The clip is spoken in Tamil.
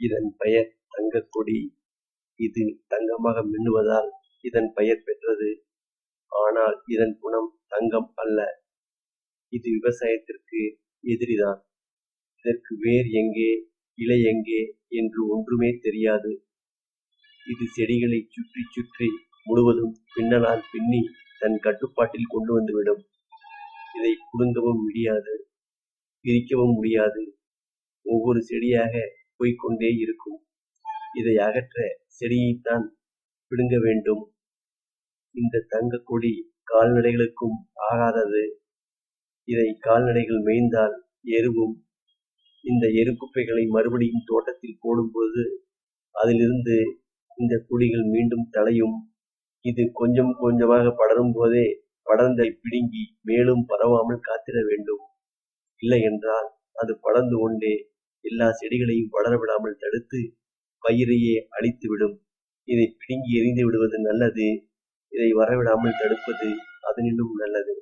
இதன் பெயர் தங்கக்கொடி இது தங்கமாக மின்னுவதால் இதன் பெயர் பெற்றது. ஆனால் இதன் குணம் தங்கம் அல்ல. இது விவசாயத்திற்கு எதிரிதான். இதற்கு வேர் எங்கே இலை எங்கே என்று ஒன்றுமே தெரியாது. இது செடிகளை சுற்றி சுற்றி முழுவதும் பின்னலால் பின்னி தன் கட்டுப்பாட்டில் கொண்டு வந்துவிடும். இதை குடுங்கவும் முடியாது பிரிக்கவும் முடியாது. ஒவ்வொரு செடியாக போய்கொண்டே இருக்கும். இதை அகற்ற செடியைத்தான் பிடுங்க வேண்டும். இந்த தங்க கொடி கால்நடைகளுக்கும் ஆகாதது. இதை கால்நடைகள் மேய்ந்தால் எருவும். இந்த எரு குப்பைகளை மறுபடியும் தோட்டத்தில் போடும்போது அதிலிருந்து இந்த குழிகள் மீண்டும் தழையும். இது கொஞ்சம் கொஞ்சமாக படரும் போதே படர்ந்தை பிடுங்கி மேலும் பரவாமல் காத்திட வேண்டும். இல்லை என்றால் அது படர்ந்து கொண்டே எல்லா செடிகளையும் வளர விடாமல் தடுத்து பயிரையே அழித்துவிடும். இதை பிடுங்கி எறிந்து விடுவது நல்லது. இதை வரவிடாமல் தடுப்பது அதனிலும் நல்லது.